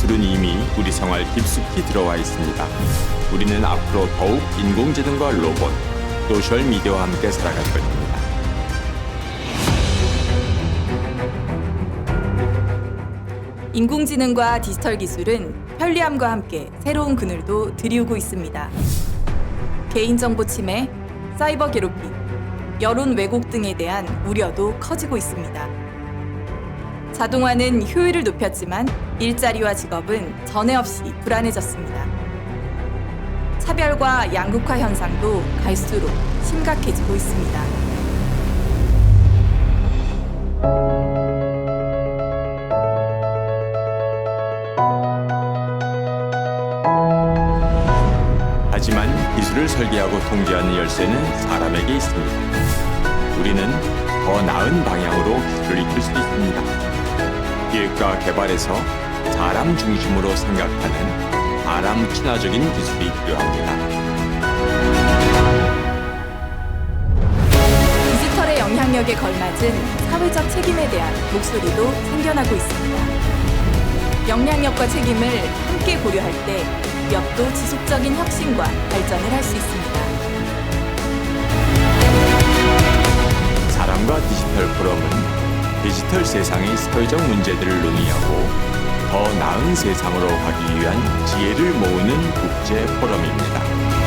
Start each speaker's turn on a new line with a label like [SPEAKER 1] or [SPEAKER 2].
[SPEAKER 1] 기술은 이미 우리 생활 깊숙이 들어와 있습니다. 우리는 앞으로 더욱 인공지능과 로봇, 소셜 미디어와 함께 살아갈 것입니다.
[SPEAKER 2] 인공지능과 디지털 기술은 편리함과 함께 새로운 그늘도 들이우고 있습니다. 개인정보 침해, 사이버 괴롭힘, 여론 왜곡 등에 대한 우려도 커지고 있습니다. 자동화는 효율을 높였지만 일자리와 직업은 전에 없이 불안해졌습니다. 차별과 양극화 현상도 갈수록 심각해지고 있습니다.
[SPEAKER 1] 하지만 기술을 설계하고 통제하는 열쇠는 사람에게 있습니다. 우리는 더 나은 방향으로 이끌 수 있습니다. 기획과 개발에서 사람 중심으로 생각하는 사람 친화적인 기술이 필요합니다.
[SPEAKER 2] 디지털의 영향력에 걸맞은 사회적 책임에 대한 목소리도 생겨나고 있습니다. 영향력과 책임을 함께 고려할 때 기업도 지속적인 혁신과 발전을 할 수 있습니다.
[SPEAKER 1] 포럼은 디지털 세상의 사회적 문제들을 논의하고 더 나은 세상으로 가기 위한 지혜를 모으는 국제 포럼입니다.